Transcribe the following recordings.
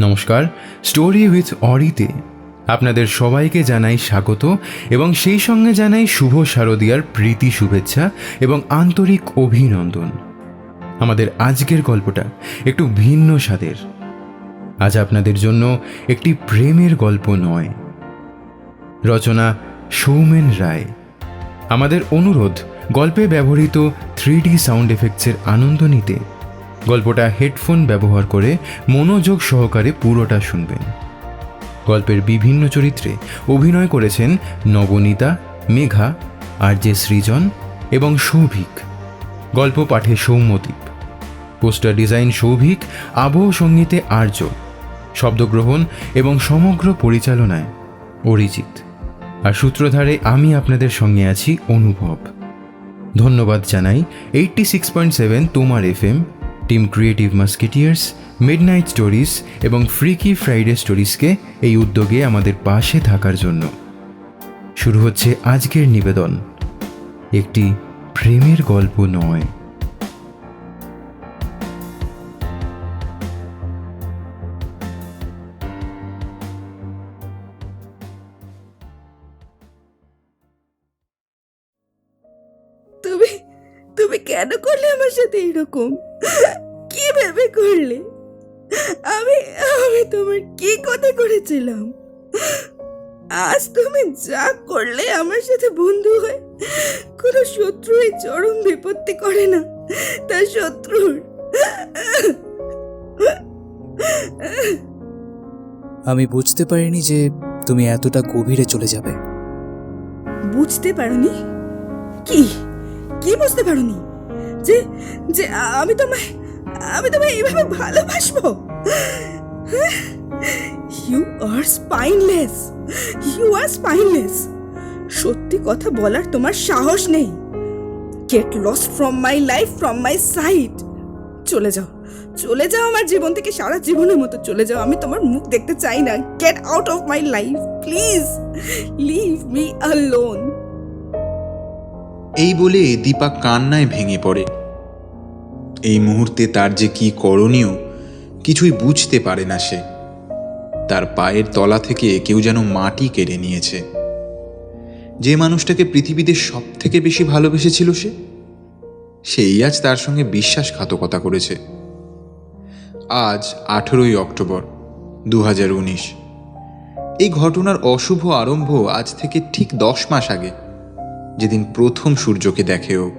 নমস্কার। Story with অরিতে আপনাদের সবাইকে জানাই স্বাগত এবং সেই সঙ্গে জানাই শুভ শারদিয়ার প্রীতি শুভেচ্ছা এবং আন্তরিক অভিনন্দন। আমাদের আজকের গল্পটা একটু ভিন্ন স্বাদের। আজ আপনাদের জন্য একটি প্রেমের গল্প নয়। রচনা সৌমেন রায়। আমাদের অনুরোধ, গল্পে ব্যবহৃত থ্রি সাউন্ড এফেক্টসের আনন্দ নিতে গল্পটা হেডফোন ব্যবহার করে মনোযোগ সহকারে পুরোটা শুনবেন। গল্পের বিভিন্ন চরিত্রে অভিনয় করেছেন নবনীতা, মেঘা আর জে সৃজন এবং সৌভিক। গল্প পাঠে সৌম্যদীপ। পোস্টার ডিজাইন সৌভিক, আবহ সঙ্গীতে আর্য। শব্দগ্রহণ এবং সমগ্র পরিচালনায় অরিজিৎ। আর সূত্রধারে আমি আপনাদের সঙ্গে আছি অনুভব। ধন্যবাদ জানাই এইটটি সিক্স পয়েন্ট সেভেন তোমার F M team creative musketeers midnight stories এবং ফ্রিকি ফ্রাইডে স্টোরিজকে এই উদ্যোগে আমাদের পাশে থাকার জন্য। শুরু হচ্ছে আজকের নিবেদন। একটি প্রেমের গল্প নয়। তুমি তুমি কেন করলে আমার সাথে এরকম? করলে? আমি আমি তোমার কি কথা করেছিলাম? আজ তুমি যা করলে আমার সাথে বন্ধু হয়ে কোনো শত্রু এই চরম বিপত্তি করে না। তার শত্রুর। আমি বুঝতে পারিনি যে তুমি এতটা গভীরে চলে যাবে। বুঝতে পারোনি? কি? কি বুঝতে পারোনি? যে যে আমি তোমায় আমি তোমায় এইভাবে ভালোবাসবো? You are spineless you are spineless সত্যি কথা বলার তোমার সাহস নেই। Get lost from my life from my side চলে যাও। চলে যাও আমার জীবন থেকে, সারা জীবনের মতো চলে যাও। আমি তোমার মুখ দেখতে চাই না। Get out of my life please leave me alone এই বলে দীপা কান্নায় ভেঙে পড়ে। এই মুহূর্তে তার যে কি করণীয়, কিছুই বুঝতে পারে না সে। তার পায়ের তলা থেকে কেউ যেন মাটি কেড়ে নিয়েছে। যে মানুষটাকে পৃথিবীতে সব থেকে বেশি ভালোবেসেছিল সে? সেই আজ তার সঙ্গে বিশ্বাসঘাতকতা করেছে। আজ আঠেরোই অক্টোবর দু হাজার উনিশ। এই ঘটনার অশুভ আরম্ভ আজ থেকে ঠিক দশ মাস আগে, যেদিন প্রথম সূর্যকে দেখে ও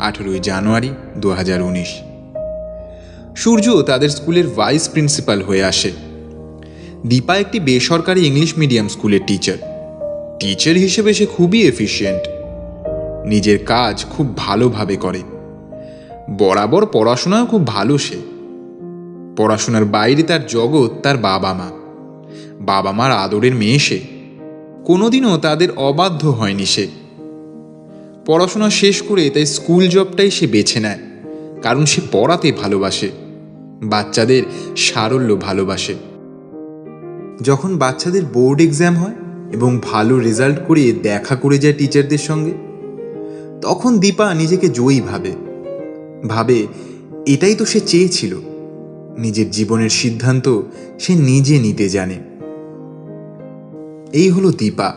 আঠেরোই জানুয়ারি দু হাজার উনিশ। সূর্য তাদের স্কুলের ভাইস প্রিন্সিপাল হয়ে আসে। দীপা একটি বেসরকারি ইংলিশ মিডিয়াম স্কুলের টিচার। টিচার হিসেবে সে খুবই এফিশিয়েন্ট। নিজের কাজ খুব ভালোভাবে করে। বরাবর পড়াশোনাও খুব ভালো সে। পড়াশোনার বাইরে তার জগৎ, তার বাবা মা বাবা মার আদরের মেয়ে সে। কোনোদিনও তাদের অবাধ্য হয়নি সে। পড়াশোনা শেষ করে তাই স্কুল জবটাই সে বেছে নেয়, কারণ সে পড়াতে ভালোবাসে। বাচ্চাদের সারল্য ভালোবাসে। যখন বাচ্চাদের বোর্ড এক্সাম হয় এবং ভালো রেজাল্ট করে দেখা করে যায় টিচারদের সঙ্গে, তখন দীপা নিজেকে জয়ী ভাবে। ভাবে, এটাই তো সে চেয়েছিল। নিজের জীবনের সিদ্ধান্ত সে নিজে নিতে জানে। এই হলো দীপা,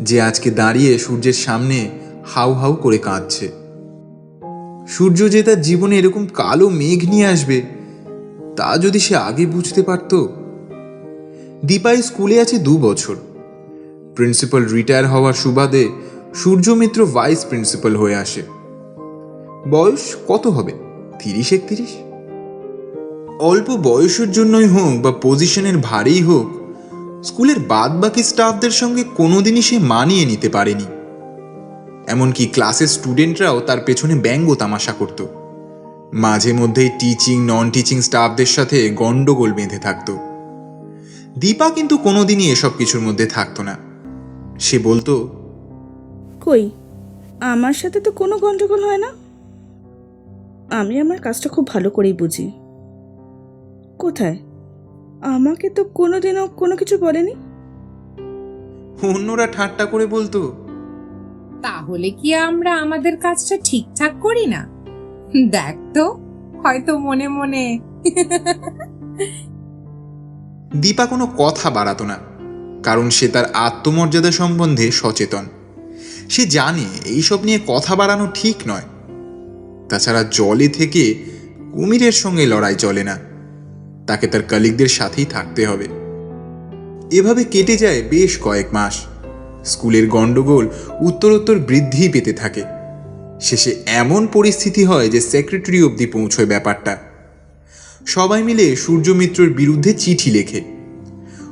যে আজকে দাঁড়িয়ে সূর্যের সামনে হাউ হাউ করে কাঁদছে। সূর্য যে তার জীবনে এরকম কালো মেঘ নিয়ে আসবে, তা যদি সে আগে বুঝতে পারত? দীপা এই স্কুলে আছে দু বছর। প্রিন্সিপাল রিটায়ার হওয়ার সুবাদে সূর্য মিত্র ভাইস প্রিন্সিপাল হয়ে আসে। বয়স কত হবে? তিরিশ, একত্রিশ? অল্প বয়সের জন্যই হোক বা পজিশনের ভারেই হোক, স্কুলের বাদ বাকি স্টাফদের সঙ্গে কোনোদিনই সে মানিয়ে নিতে পারেনি। এমনকি ক্লাসের স্টুডেন্টরাও তার পেছনে ব্যঙ্গ তামাশা করত। মাঝে মধ্যেই টিচিং নন টিচিং স্টাফদের সাথে গন্ডগোল বেঁধে থাকতো। দীপা কিন্তু কোনোদিনই এসব কিছুর মধ্যে থাকতো না। সে বলতো কই আমার সাথে তো কোনো গণ্ডগোল হয় না? আমি আমার কাজটা খুব ভালো করেই বুঝি। কোথায়? আমাকে তো কোনোদিনও কোনো কিছু বলেনি? অন্যরা ঠাট্টা করে বলতো তাহলে কি আমরা আমাদের কাজটা ঠিকঠাক করি না? দেখ তো, হয়তো মনে মনে। দীপা কোনো কথা বাড়াতো না, কারণ সে তার আত্মমর্যাদা সম্বন্ধে সচেতন। সে জানে এইসব নিয়ে কথা বাড়ানো ঠিক নয়। তাছাড়া জলে থেকে কুমিরের সঙ্গে লড়াই চলে না, তাকে তার কালিকদের সাথেই থাকতে হবে। এভাবে কেটে যায় বেশ কয়েক মাস। স্কুলের গণ্ডগোল উত্তরোত্তর বৃদ্ধি পেতে থাকে। শেষে এমন পরিস্থিতি হয় যে সেক্রেটারি অবধি পৌঁছয় ব্যাপারটা। সবাই মিলে সূর্যমিত্রর বিরুদ্ধে চিঠি লেখে।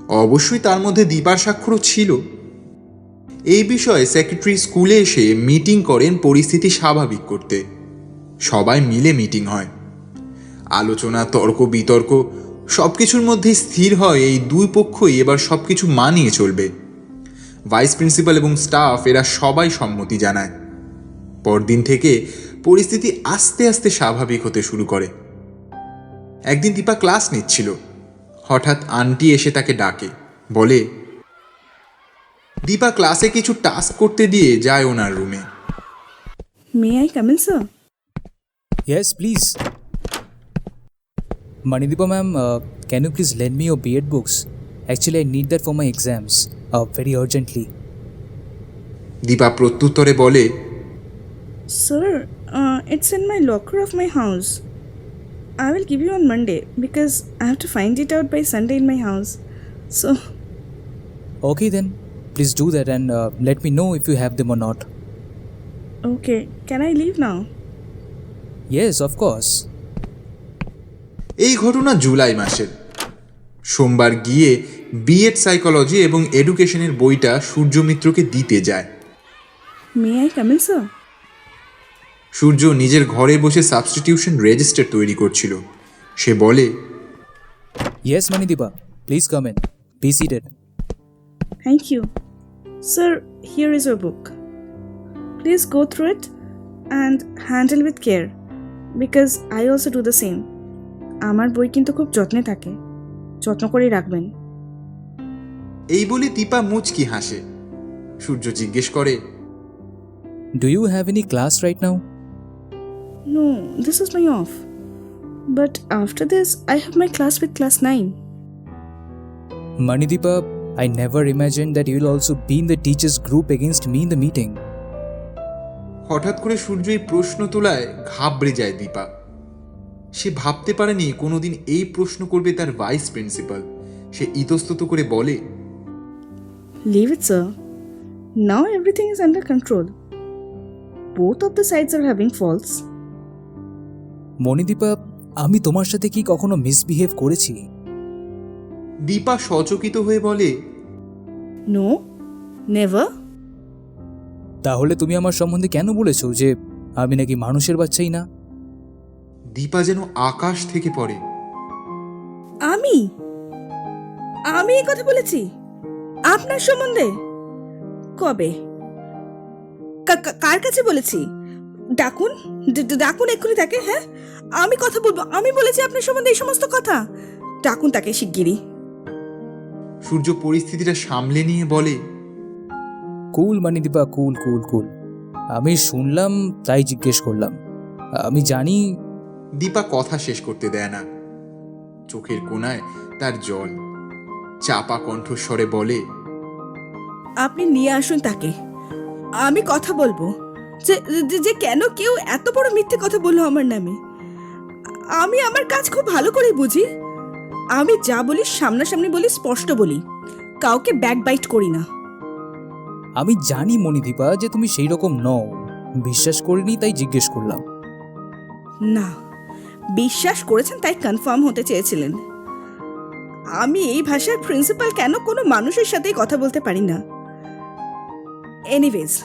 অবশ্যই তার মধ্যে দীপার স্বাক্ষরও ছিল। এই বিষয়ে সেক্রেটারি স্কুলে এসে মিটিং করেন পরিস্থিতি স্বাভাবিক করতে। সবাই মিলে মিটিং হয়। আলোচনা, তর্ক, বিতর্ক সব কিছুর মধ্যে স্থির হয় এই দুই পক্ষই এবার সব কিছু মানিয়ে চলবে। ভাইস প্রিন্সিপাল এবং স্টাফ এরা সবাই সম্মতি জানায়। পরদিন থেকে পরিস্থিতি আস্তে আস্তে স্বাভাবিক হতে শুরু করে। একদিন দীপা ক্লাস নিচ্ছিল। হঠাৎ আন্টি এসে তাকে ডাকে বলে দীপা ক্লাসে কিছু টাস্ক করতে দিয়ে যায় ওনার রুমে। May I come in sir Yes, please. Manideepa ma'am, uh, can you please lend me your B.Ed books? Actually, I need that for my exams. Uh, very urgently. Deepa প্রত্যুত্তরে বলে Sir, uh, it's in my locker of my house. I will give you on Monday because I have to find it out by Sunday in my house. So, Okay, then, please do that and uh, let me know if you have them or not. okay, can I leave now? Yes, of course. এই ঘটনা জুলাই মাসের সোমবার গিয়ে B Ed psychology এবং এডুকেশনের বইটা সূর্যমিত্রকে দিতে যায়। সূর্য নিজের ঘরে বসে সাবস্টিটিউশন রেজিস্টার তৈরি করছিল। সে বলে yes Manideepa please come in be seated thank you sir here is your book please go through it and handle with care because I also do the same আমার বই কিন্তু খুব যত্নে থাকে। যত্ন করেই রাখবেন। এই বলে দীপা মুচকি হাসে। সূর্য জিজ্ঞেস করে do you have any class right now no this is my off but after this I have my class with class nine Dipa I never imagine that you'll also be in the teachers group against me in the meeting হঠাৎ করে সূর্য এই প্রশ্ন তোলায় ঘাবড়ে যায় দীপা। সে ভাবতে পারেনি কোনোদিন এই প্রশ্ন করবে তার ভাইস প্রিন্সিপাল সে ইতস্তত করে বলে Leave it, sir. Now everything is under control. Both of the sides are having faults. Manidipa আমি তোমার সাথে কি কখনো মিসবিহেভ করেছি দীপা সচকিত হয়ে বলে No, never. তাহলে তুমি আমার সম্বন্ধে কেন বলেছ যে আমি নাকি মানুষের বাচ্চাই না দীপা যেন আকাশ থেকে পড়ে আমি আমি এই কথা বলেছি আপনার সম্বন্ধে? কবে? কার কাছে বলেছি? ডাকুন ডাকুন এক্ষুনি তাকে হ্যাঁ? আমি কথা বলব আমি বলেছি আপনার সম্বন্ধে এই সমস্ত কথা। ডাকুন তাকে শিগগিরই। সূর্য পরিস্থিতিটা সামলে নিয়ে বলে কুল মানিদীপা কুল কুল কুল। আমি শুনলাম তাই জিজ্ঞেস করলাম। আমি জানি। দীপা কথা শেষ করতে দেয় না। চোখের কোণায় তার জল। চাপা কণ্ঠস্বরে বলে আপনি নিয়ে আসুন তাকে। আমি কথা বলব। যে যে- যে কেন কেউ এত বড় মিথ্যে কথা বলল আমার নামে? আমি আমার কাজ খুব ভালো করে বুঝি। আমি যা বলি সামনাসামনি বলি স্পষ্ট বলি। কাউকে ব্যাকবাইট করি না। আমি জানি মণিদীপা যে তুমি সেই রকম নও। বিশ্বাস করিনি তাই জিজ্ঞেস করলাম। না। বিশ্বাস করেছেন তাই কনফার্ম হতে চেয়েছিলেন। আমি এই ভাষার প্রিন্সিপাল কেন কোনো মানুষের সাথেই কথা বলতে পারি না? Anyways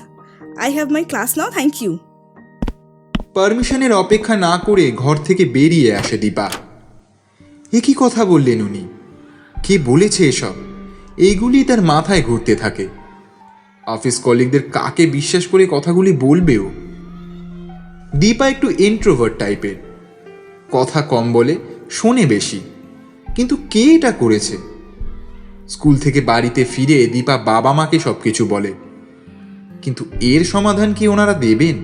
I have my class now thank you পারমিশনের অপেক্ষা না করে ঘর থেকে বেরিয়ে আসে দীপা। এ কি কথা বললেন উনি? কে বলেছে এসব? এইগুলি তার মাথায় ঘুরতে থাকে। অফিস কলিগদের কাকে বিশ্বাস করে কথাগুলি বলবেও? দীপা একটু ইন্ট্রোভার্ট টাইপের কথা কম বলে, শোনে বেশি। কিন্তু কে এটা করেছে? স্কুল থেকে বাড়িতে ফিরে দীপা বাবা মাকে সব কিছু বলে। কিন্তু এর সমাধান কি ওনারা দেবেন?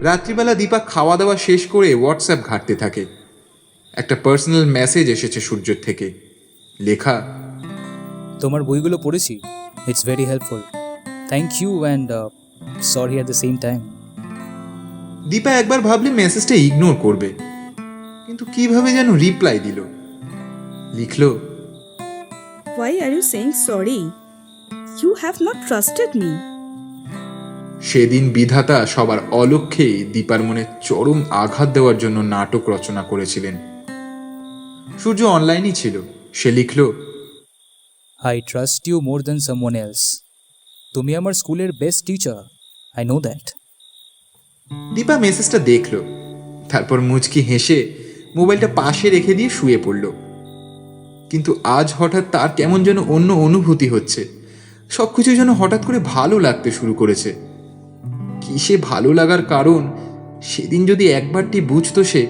রাত্রিবেলা দীপা খাওয়া দাওয়া শেষ করে হোয়াটসঅ্যাপ ঘাঁটতে থাকে। একটা পার্সোনাল মেসেজ এসেছে সূর্যের থেকে। লেখা তোমার বইগুলো পড়েছি। It's very helpful thank you and sorry at the same time Dipa একবার ভাবলে মেসেজটা ইগনোর করবে। কিন্তু কীভাবে যেন রিপ্লাই দিল? লিখলো। Why are you saying sorry? You have not trusted me. সেদিন বিধাতা সবার অলক্ষ্যে দীপার মনে চরম আঘাত দেওয়ার জন্য নাটক রচনা করেছিলেন। সূর্য অনলাইনই ছিল। সে লিখল I trust you more than someone else তুমি আমার স্কুলের best teacher I know that Dipa মেসেজটা দেখল। তারপর মুচকি হেসে মোবাইলটা পাশে রেখে দিয়ে শুয়ে পড়ল। কিন্তু আজ হঠাৎ তার কেমন যেন অন্য অনুভূতি হচ্ছে। সব কিছু যেন হঠাৎ করে ভালো লাগতে শুরু করেছে। কিসে ভালো লাগার কারণ? সেদিন যদি একবারটি বুঝতো সে।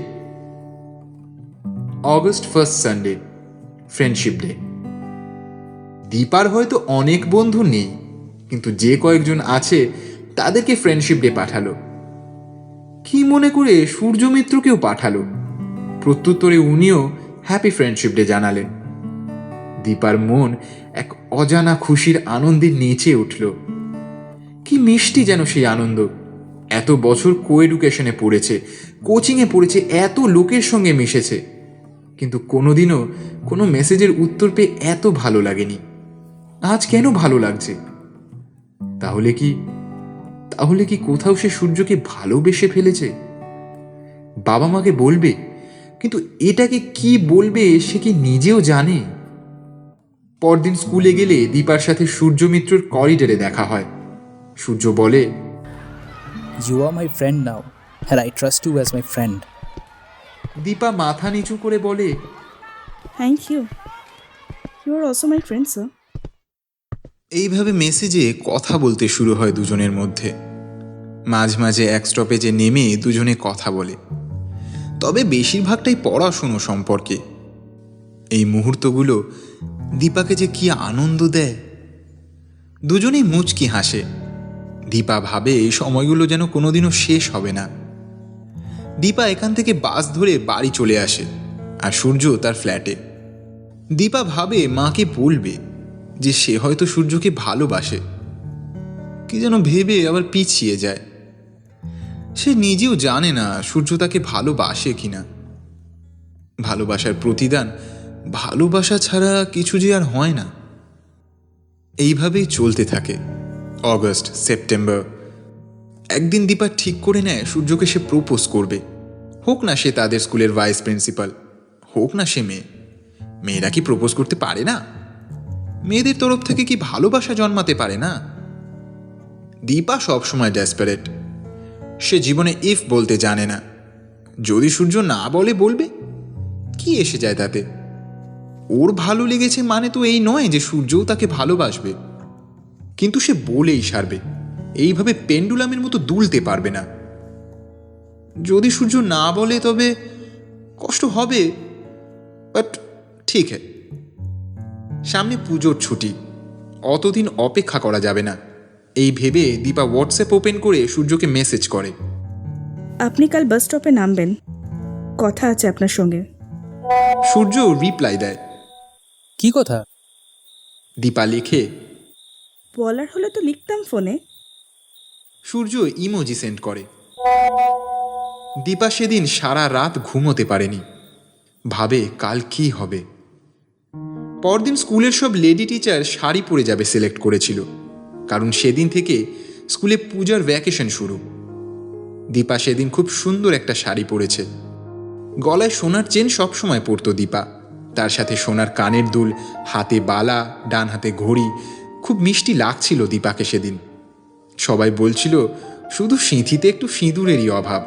August first Sunday friendship day দীপার হয়তো অনেক বন্ধু নেই, কিন্তু যে কয়েকজন আছে, তাদেরকে ফ্রেন্ডশিপ ডে পাঠালো। কি মনে করে সূর্য মিত্রকেও পাঠালো? প্রত্যুত্তরে উনিও হ্যাপি ফ্রেন্ডশিপ ডে জানালেন। দীপার মন এক অজানা খুশির আনন্দে নেচে উঠল। কি মিষ্টি যেন সেই আনন্দ। এত বছর কো এডুকেশনে পড়েছে, কোচিংয়ে পড়েছে, এত লোকের সঙ্গে মিশেছে। কিন্তু কোনোদিনও কোনো মেসেজের উত্তর পেয়ে এত ভালো লাগেনি। আজ কেন ভালো লাগছে? তাহলে কি তাহলে কি কোথাও সে সূর্যকে ভালোবেসে ফেলেছে? বাবা মাকে বলবে, কিন্তু এটাকে কি বলবে সে কি নিজেও জানে? পরদিন স্কুলে গেলে দীপার সাথে সূর্য মিত্রর করিডোরে দেখা হয়। সূর্য বলে you are my friend now হ্যাঁ I trust you as my friend Dipa মাথা নিচু করে বলে thank you. You are also my friend, sir. এইভাবে মেসেজে কথা বলতে শুরু হয় দুজনের মধ্যে। মাঝে মাঝে এক স্টপেজে নেমে দুজনে কথা বলে। তবে বেশিরভাগটাই পড়াশুনো সম্পর্কে। এই মুহূর্তগুলো দীপাকে যে কি আনন্দ দেয়। দুজনেই মুচকি হাসে। দীপা ভাবে এই সময়গুলো যেন কোনোদিনও শেষ হবে না। দীপা এখান থেকে বাস ধরে বাড়ি চলে আসে, আর সূর্য তার ফ্ল্যাটে। দীপা ভাবে মাকে বলবে যে সে হয়তো সূর্যকে ভালোবাসে। কি যেন ভেবে আবার পিছিয়ে যায়। সে নিজেও জানে না সূর্য তাকে ভালোবাসে কিনা। ভালোবাসার প্রতিদান ভালোবাসা ছাড়া কিছু যে আর হয় না। এইভাবেই চলতে থাকে। অগস্ট সেপ্টেম্বর একদিন দীপা ঠিক করে নেয় সূর্যকে সে প্রপোজ করবে। হোক না সে তাদের স্কুলের ভাইস প্রিন্সিপাল হোক না সে মেয়ে। মেয়েরা কি প্রপোজ করতে পারে না? মেয়েদের তরফ থেকে কি ভালোবাসা জন্মাতে পারে না? দীপা সবসময় ডেসপারেট সে জীবনে ইফ বলতে জানে না। যদি সূর্য না বলে, বলবে। কি এসে যায় তাতে? ওর ভালো লেগেছে মানে তো এই নয় যে সূর্যও তাকে ভালোবাসবে। কিন্তু সে বলেই সারবে। এইভাবে পেন্ডুলামের মতো দুলতে পারবে না। যদি সূর্য না বলে তবে কষ্ট হবে। বাট ঠিক হ্যাঁ সামনে পুজোর ছুটি। অতদিন অপেক্ষা করা যাবে না। এই ভেবে দীপা হোয়াটসঅ্যাপ ওপেন করে সূর্যকে মেসেজ করে। আপনি কাল বাস স্টপে নামবেন। কথা আছে আপনার সঙ্গে। সূর্য রিপ্লাই দেয়। কি কথা? দীপা লেখে। বলার হলে তো লিখতাম ফোনে। সূর্য ইমোজি সেন্ড করে। দীপা সেদিন সারা রাত ঘুমোতে পারেনি। ভাবে কাল কি হবে। পরদিন স্কুলের সব লেডি টিচার শাড়ি পরে যাবে সিলেক্ট করেছিল। কারণ সেদিন থেকে স্কুলে পূজার ভ্যাকেশন শুরু। দীপা সেদিন খুব সুন্দর একটা শাড়ি পরেছে। গলায় সোনার চেন সবসময় পরতো দীপা। তার সাথে সোনার কানের দুল, হাতে বালা, ডান হাতে ঘড়ি। খুব মিষ্টি লাগছিল দীপাকে সেদিন। সবাই বলছিল, শুধু সিঁথিতে একটু সিঁদুরেরই অভাব।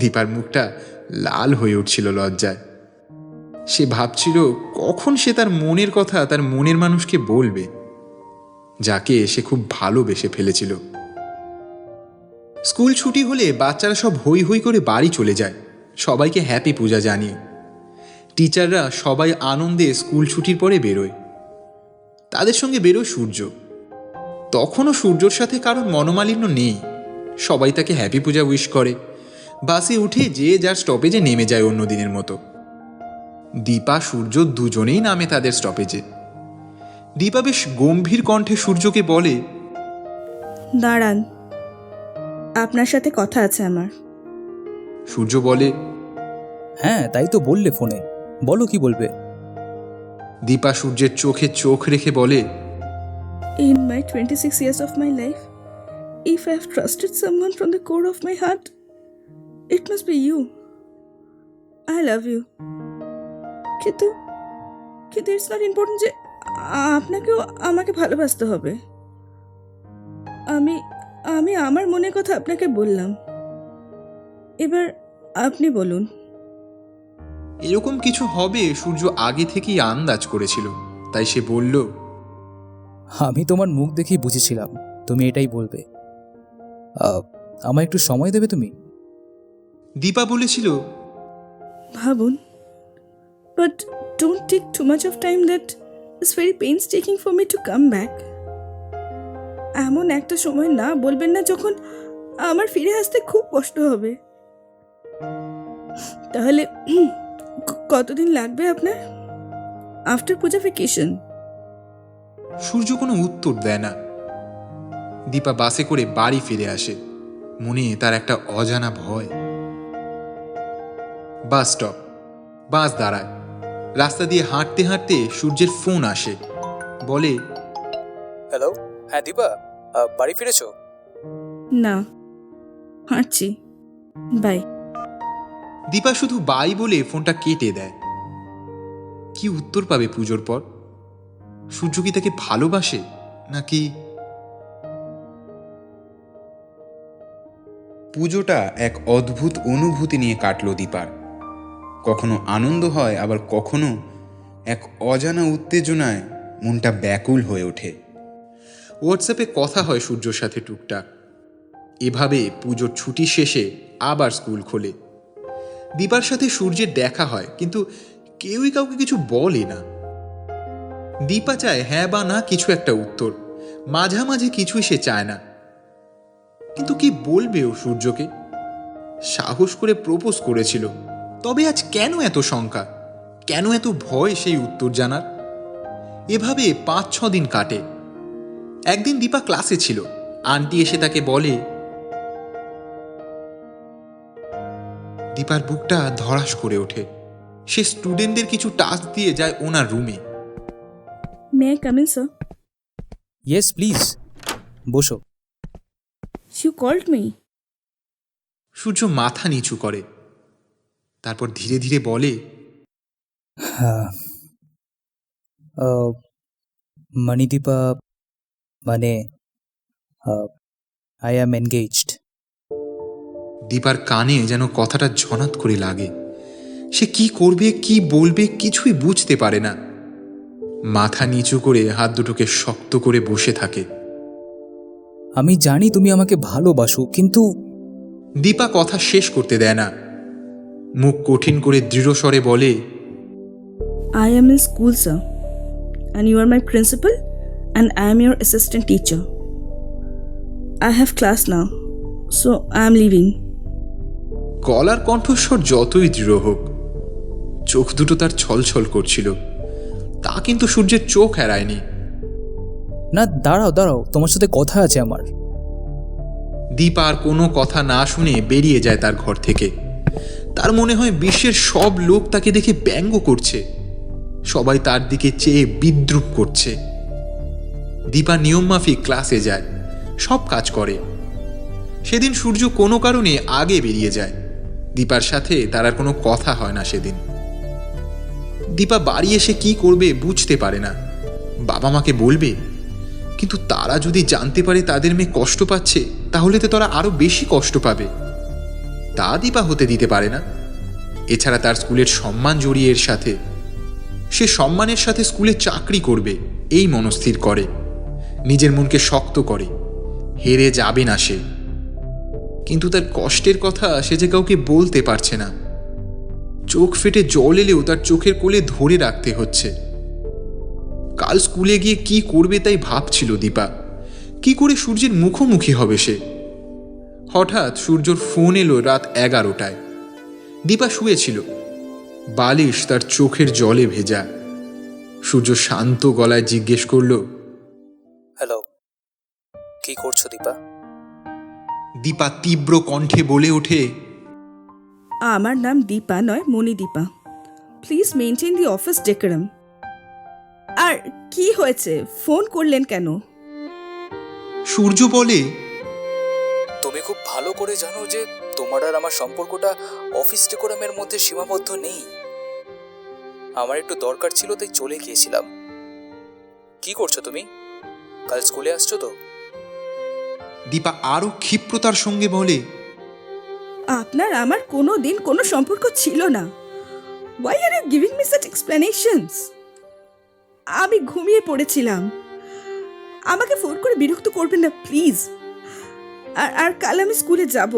দীপার মুখটা লাল হয়ে উঠছিল লজ্জায়। সে ভাবছিল, কখন সে তার মনের কথা তার মনের মানুষকে বলবে? যাকে সে খুব ভালোবেসে ফেলেছিল। স্কুল ছুটি হলে বাচ্চারা সব হই হই করে বাড়ি চলে যায়। সবাইকে হ্যাপি পূজা জানিয়ে। টিচাররা সবাই আনন্দে স্কুল ছুটির পরে বেরোয়। তাদের সঙ্গে বেরোয় সূর্য। তখনও সূর্যর সাথে কারোর মনোমালিন্য নেই। সবাই তাকে হ্যাপি পূজা উইশ করে। বাসে উঠে যে যার স্টপেজে নেমে যায় অন্য দিনের মতো। দীপা সূর্য দুজনেই নামে তাদের স্টপেজে দীপা বেশ গম্ভীর কণ্ঠে সূর্যকে বলে দাঁড়ান। আপনার সাথে কথা আছে আমার। সূর্য বলে হ্যাঁ তাই তো বললে ফোনে। বলো কি বলবে দীপা সূর্যের চোখে চোখ রেখে বলে In my 26 years of my life, if I have trusted someone from the core of my heart, it must be you. I love you. কিন্তু কিন্তু ইটস নট ইম্পর্টেন্ট যে আপনাকেও আমাকে ভালোবাসতে হবে আমি আমি আমার মনের কথা আপনাকে বললাম এবার আপনি বলুন এরকম কিছু হবে সূর্য আগে থেকেই আন্দাজ করেছিল। তাই সে বলল আমি তোমার মুখ দেখেই বুঝেছিলাম তুমি এটাই বলবে। আমায় একটু সময় দেবে তুমি? দীপা বলেছিল ভাবুন but don't take too much of time that it's very painstaking for me to come back এমন একটা সময় না বলবেন না যখন আমার ফিরে আসতে খুব কষ্ট হবে। তাহলে কতদিন লাগবে আপনার? আফটার পূজা ভেকেশন সূর্য কোনো উত্তর দেয় না। দীপা বাসে করে বাড়ি ফিরে আসে। মনে তার একটা অজানা ভয়। বাস স্টপ বাস দাঁড়ায়। রাস্তা দিয়ে হাঁটতে হাঁটতে সূর্যের ফোন আসে। বলে হ্যালো হ্যাঁ দীপা বাড়ি ফিরেছো? না। হাঁটছি। বাই দীপা শুধু বাই বলে ফোনটা কেটে দেয়। কি উত্তর পাবে পুজোর পর? সূর্য কি তাকে ভালোবাসে, নাকি? পুজোটা এক অদ্ভুত অনুভূতি নিয়ে কাটল দীপার। কখনো আনন্দ হয়, আবার কখনো এক অজানা উত্তেজনায় মনটা ব্যাকুল হয়ে ওঠে। হোয়াটসঅ্যাপে কথা হয় সূর্যর সাথে টুকটাক। এভাবে পুজোর ছুটি শেষে আবার স্কুল খোলে। দীপার সাথে সূর্যের দেখা হয়, কিন্তু কেউই কাউকে কিছু বলে না। দীপা চায় হ্যাঁ বা না, কিছু একটা উত্তর। মাঝামাঝি কিছুই সে চায় না। কিন্তু কি বলবে ও সূর্যকে? সাহস করে প্রপোজ করেছিল। তবে আজ কেন এত শঙ্কা? কেন এত ভয় সেই উত্তর জানার? এভাবে পাঁচ ছ দিন কাটে। একদিন দীপা ক্লাসে ছিল। আন্টি এসে তাকে বলে দীপার বুকটা ধরাস করে ওঠে। সে স্টুডেন্টদের কিছু টাস্ক দিয়ে যায় ওনার রুমে may I come in sir yes please বসো। ইউ কল্ড মি সূর্য মাথা নিচু করে। তারপর ধীরে ধীরে বলে হ্যাঁ। আহ, মণিদীপা মানে আই অ্যাম এনগেজড দীপার কানে যেন কথাটা ঝনাত করে লাগে সে কি করবে কি বলবে কিছুই বুঝতে পারে না মাথা নিচু করে হাত দুটোকে শক্ত করে বসে থাকে আমি জানি তুমি আমাকে ভালোবাসো কিন্তু দীপা কথা শেষ করতে দেয় না মুখ কঠিন করে দৃঢ় স্বরে বলে I am in school, sir. And you are my principal, and I am your assistant teacher. I have class now, so I am leaving. গলার কণ্ঠস্বর যতই দৃঢ় হোক চোখ দুটো তার ছলছল করছিল। তা কিন্তু সূর্যের চোখ এড়ায়নি। না দাঁড়াও দাঁড়াও তোমার সাথে কথা আছে আমার। দীপা আর কোনো কথা না শুনে বেরিয়ে যায় তার ঘর থেকে। তার মনে হয় বিশ্বের সব লোক তাকে দেখে ব্যঙ্গ করছে। সবাই তার দিকে চেয়ে বিদ্রুপ করছে। দীপা নিয়মমাফিক ক্লাসে যায় সব কাজ করে। সেদিন সূর্য কোনো কারণে আগে বেরিয়ে যায়। দীপার সাথে তার আর কোনো কথা হয় না সেদিন। দীপা বাড়ি এসে কি করবে বুঝতে পারে না। বাবা মাকে বলবে, কিন্তু তারা যদি জানতে পারে তাদের মেয়ে কষ্ট পাচ্ছে, তাহলে তো তারা আরও বেশি কষ্ট পাবে। তা দীপা হতে দিতে পারে না। এছাড়া তার স্কুলের সম্মান জড়িয়ে এর সাথে। সে সম্মানের সাথে স্কুলে চাকরি করবে, এই মনস্থির করে। নিজের মনকে শক্ত করে। হেরে যাবে না সে। কিন্তু তার কষ্টের কথা সে যে কাউকে বলতে পারছে না। চোখ ফেটে জল এলেও তার চোখের কোলে ধরে রাখতে হচ্ছে। কাল স্কুলে গিয়ে কি করবে তাই ভাবছিল দীপা। কি করে সূর্যের মুখোমুখি হবে সে? হঠাৎ সূর্যর ফোন এলো রাত এগারোটায়। দীপা শুয়েছিল। বালিশ তার চোখের জলে ভেজা। সূর্য শান্ত গলায় জিজ্ঞেস করল হ্যালো কি করছ দীপা? দীপা তীব্র কণ্ঠে বলে ওঠে আমার নাম দীপা নয় Monidipa please maintain the office decorum আর কি হয়েছে? ফোন করলেন কেন? সূর্য বলে তুমি খুব ভালো করে জানো যে তোমার আর আমার সম্পর্কটা অফিস ডেকোরামের মধ্যে সীমাবদ্ধ নেই। আমার একটু দরকার ছিল তাই চলে গিয়েছিলাম। কি করছ তুমি? কাল স্কুলে আসছো তো? দীপা আরও ক্ষিপ্রতার সঙ্গে বলে আপনার আমার কোনো দিন কোনো সম্পর্ক ছিল না। Why are you giving me such explanations আমি ঘুমিয়ে পড়েছিলাম। আমাকে ফোন করে বিরক্ত করবেন না প্লিজ। আর আর কাল আমি স্কুলে যাব।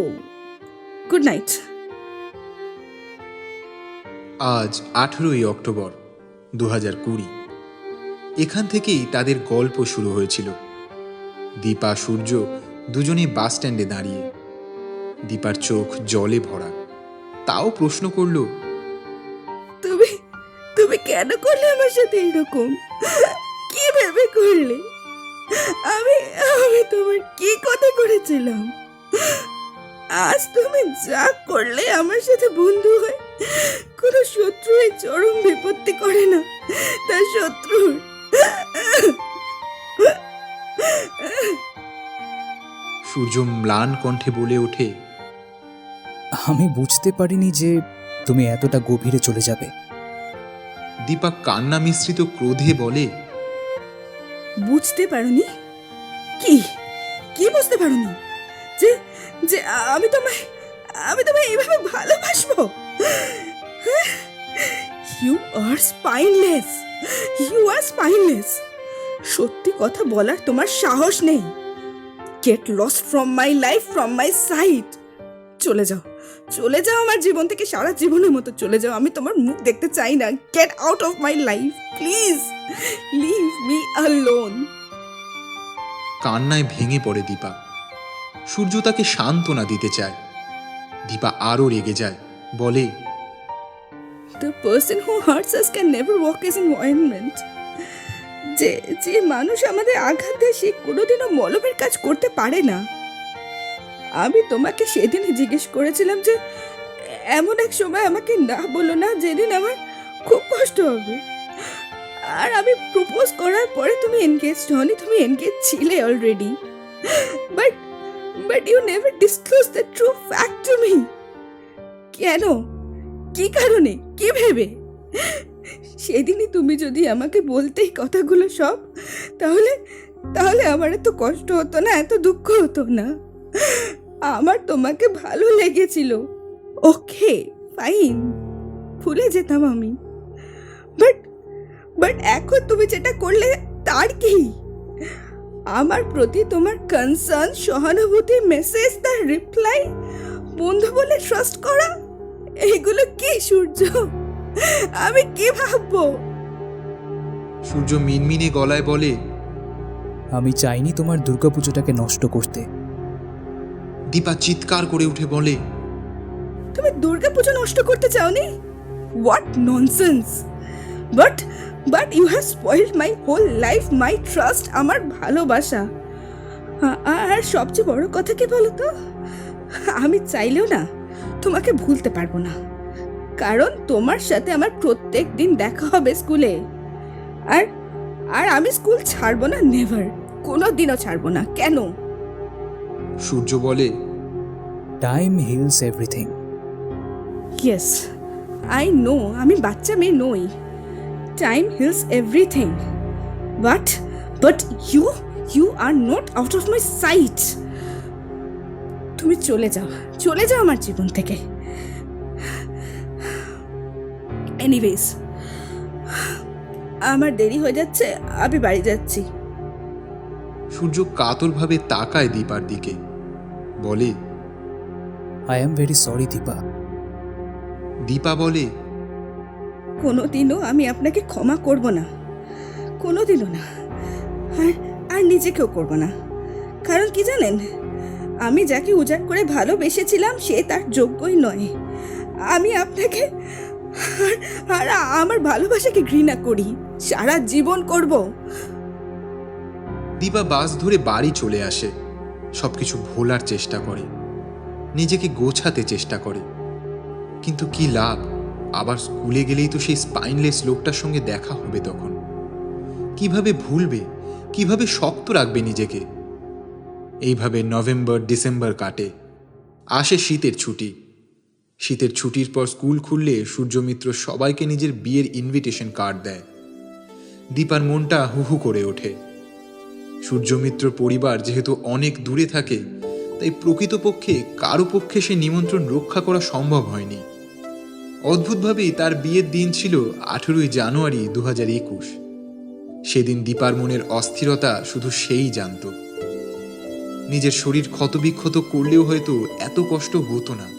Good night. আজ আঠেরোই অক্টোবর দু হাজার কুড়ি। এখান থেকেই তাদের গল্প শুরু হয়েছিল। দীপা সূর্য দুজনেই বাস স্ট্যান্ডে দাঁড়িয়ে। দীপার চোখ জলে ভরা। তাও প্রশ্ন করল, তুমি তুমি কেন করলে আমার সাথে এরকম? কি ভেবে করলে? আমি আমি তোমার কি কথা করেছিলাম? আজ তুমি যা করলে আমার সাথে বন্ধু হয়ে, কোনো শত্রু এই চরম বিপত্তি করে না। তার শত্রুর। সূর্য ম্লান কণ্ঠে বলে ওঠে আমি বুঝতে পারিনি যে তুমি এতটা গভীরে চলে যাবে। দীপা কান্না মিশ্রিত ক্রোধে বলে বুঝতে পারোনি? কি? কি বুঝতে পারোনি? যে যে আমি তোমায় আমি তোমায় এইভাবে ভালোবাসবো? You are spineless you are spineless সত্যি কথা বলার তোমার সাহস নেই। Get lost from my life from my sight চলে যাও চলে যাও আমার জীবন থেকে সারা জীবনের মতো চলে যাও। আমি তোমার মুখ দেখতে চাই না। Get out of my life please leave me alone কান্নায় ভেঙে পড়ে দীপা। সূর্য তাকে সান্ত্বনা দিতে চায়। দীপা আরও রেগে যায় বলে The person who hurts us can never walk his environment. যে যে মানুষ আমাদের আঘাত দেয়, সে কোনোদিনও মলমের কাজ করতে পারে না। আমি তোমাকে সেদিনই জিজ্ঞেস করেছিলাম যে, এমন এক সময় আমাকে না বলো না যেদিন আমার খুব কষ্ট হবে। আর আমি প্রপোজ করার পরে তুমি এনগেজ হনি তুমি এনগেজ ছিলে already but but you never disclose the true fact to me কেন? কি কারণে? কি ভেবে? সেদিনই তুমি যদি আমাকে বলতেই কথাগুলো সব, তাহলে তাহলে আমার এত কষ্ট হতো না, এত দুঃখ হতো না। আমার তোমাকে ভালো লেগেছিল। ওকে, ফাইন, ভুলে যেতাম আমি। বাট বাট এখন তুমি যেটা করলে তার কি? আমার প্রতি তোমার কনসার্ন সহানুভূতি মেসেজ তার রিপ্লাই বন্ধু বলে ট্রাস্ট করা, এইগুলো কি সূর্য? আমি কি ভাববো? সূর্য মিনমিনে গলায় বলে আমি চাইনি তোমার দুর্গাপুজোটাকে নষ্ট করতে। দীপা চিৎকার করে উঠে বলে তুমি দুর্গাপুজো নষ্ট করতে চাওনি? What nonsense but but you have spoiled my whole life my trust আমার ভালোবাসা। আ- আর সবচেয়ে বড় কথা কি বলো তো? আমি চাইলেও না তোমাকে ভুলতে পারব না। কারণ তোমার সাথে আমার প্রত্যেক দিন দেখা হবে স্কুলে। আর আর আমি স্কুল ছাড়বো না নেভার। কোনো দিনও ছাড়বো না কেন? সূর্য বলে time heals everything yes I know আমি বাচ্চা মেয়ে নই। Time heals everything but but you you are not out of my sight তুমি চলে যাও চলে যাও আমার জীবন থেকে। এনিওয়েজ আমার দেরি হয়ে যাচ্ছে আমি বাড়ি যাচ্ছি। সূর্য কাতরভাবে তাকায় দীপার দিকে। বলে I am very sorry Dipa. Dipa বলে কোনোদিনও আমি আপনাকে ক্ষমা করব না। কোনোদিনও না। আর আর নিজেকেও করব না। কারণ কি জানেন? আমি যাকে উজাড় করে ভালোবেসেছিলাম সে তার যোগ্যই নয়। আমি আপনাকে আর আমার ভালোবাসাকে ঘৃণা করি। সারা জীবন করব। দীপা বাস ধরে বাড়ি চলে আসে। সবকিছু ভোলার চেষ্টা করে। নিজেকে গোছাতে চেষ্টা করে। কিন্তু কি লাভ? আবার স্কুলে গেলেই তো সেই স্পাইনলেস লোকটার সঙ্গে দেখা হবে তখন। কীভাবে ভুলবে? কীভাবে শক্ত রাখবে নিজেকে? এইভাবে নভেম্বর, ডিসেম্বর কাটে। আসে শীতের ছুটি। শীতের ছুটির পর স্কুল খুললে সূর্যমিত্র সবাইকে নিজের বিয়ের ইনভিটেশন কার্ড দেয়। দীপার মনটা হু হু করে ওঠে। সূর্যমিত্র পরিবার যেহেতু অনেক দূরে থাকে, তাই প্রকৃতপক্ষে কারও পক্ষে সে নিমন্ত্রণ রক্ষা করা সম্ভব হয়নি। অদ্ভুতভাবেই তার বিয়ের দিন ছিল আঠেরোই জানুয়ারি দু হাজার একুশ। সেদিন দীপার মনের অস্থিরতা শুধু সেই জানত। নিজের শরীর ক্ষতবিক্ষত করলেও হয়তো এত কষ্ট হতো না।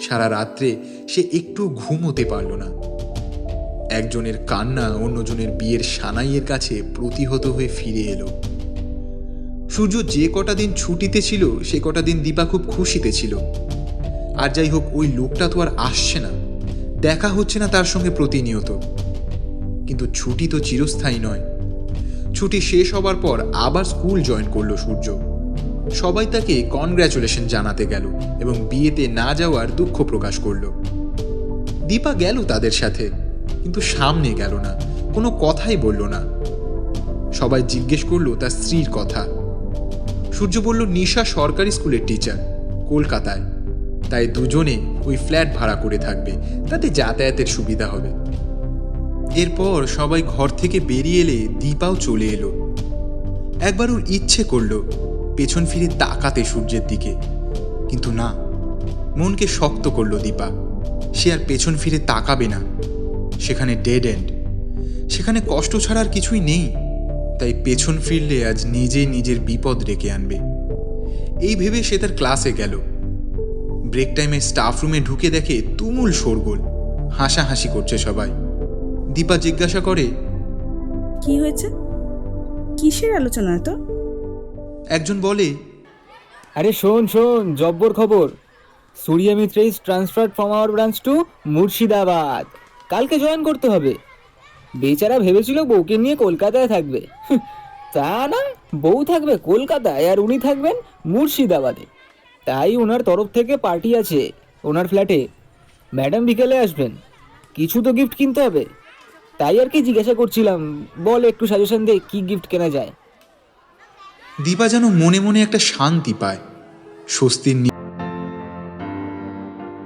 সারা রাত্রে সে একটু ঘুমোতে পারল না। একজনের কান্না অন্যজনের বিয়ের সানাইয়ের কাছে প্রতিহত হয়ে ফিরে এলো। সূর্য যে কটা দিন ছুটিতে ছিল, সে কটা দিন দীপা খুব খুশিতে ছিল। আর যাই হোক, ওই লোকটা তো আর আসছে না। দেখা হচ্ছে না তার সঙ্গে প্রতিনিয়ত। কিন্তু ছুটি তো চিরস্থায়ী নয়। ছুটি শেষ হবার পর আবার স্কুল জয়েন করল সূর্য। সবাই তাকে কনগ্র্যাচুলেশন জানাতে গেল এবং বিয়েতে না যাওয়ার দুঃখ প্রকাশ করল। দীপা গেল তাদের সাথে, কিন্তু সামনে গেল না, কোনো কথাই বলল না। সবাই জিজ্ঞেস করল তার স্ত্রীর কথা। সূর্য বলল, নিশা সরকারি স্কুলের টিচার কলকাতায়। তাই দুজনে ওই ফ্ল্যাট ভাড়া করে থাকবে, তাতে যাতায়াতের সুবিধা হবে। এরপর সবাই ঘর থেকে বেরিয়ে এলে দীপাও চলে এলো। একবার ওর ইচ্ছে করল পেছন ফিরে তাকাতে সূর্যের দিকে। কিন্তু না, মনকে শক্ত করল দীপা। সে আর পেছন ফিরে তাকাবে না। সেখানে ডেড এন্ড সেখানে কষ্ট ছাড়া আর কিছুই নেই। তাই পেছন ফিরলে আজ নিজেই নিজের বিপদ ডেকে আনবে। এই ভেবে সে তার ক্লাসে গেল। ব্রেক টাইমে স্টাফ রুমে ঢুকে দেখে তুমুল শোরগোল। হাসাহাসি করছে সবাই। দীপা জিজ্ঞাসা করে, কি হয়েছে? কিসের আলোচনা তো একজন বলে, আরে শোন শোন, জব্বর খবর। Surya Mitra is transferred from our branch to Murshidabad. কালকে জয়েন করতে হবে। বেচারা ভেবেছিল বউকে নিয়ে কলকাতায় থাকবে। তা না, বউ থাকবে কলকাতায় আর উনি থাকবেন মুর্শিদাবাদে। তাই ওনার তরফ থেকে পার্টি আছে, ওনার ফ্ল্যাটে ম্যাডাম বিকেলে আসবেন। কিছু তো গিফট কিনতে হবে। তাই আর কি জিজ্ঞাসা করছিলাম, বল একটু সাজেশন দে, কি গিফট কেনা যায়? দীপা যেন মনে মনে একটা শান্তি পায়। স্বস্তির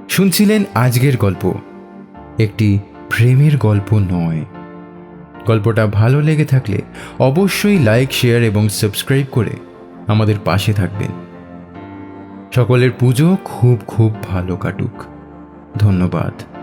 শুনছিলেন আজকের গল্প। একটি প্রেমের গল্প নয়। গল্পটা ভালো লেগে থাকলে অবশ্যই লাইক, শেয়ার এবং সাবস্ক্রাইব করে আমাদের পাশে থাকবেন। সকলের পুজো খুব খুব ভালো কাটুক। ধন্যবাদ।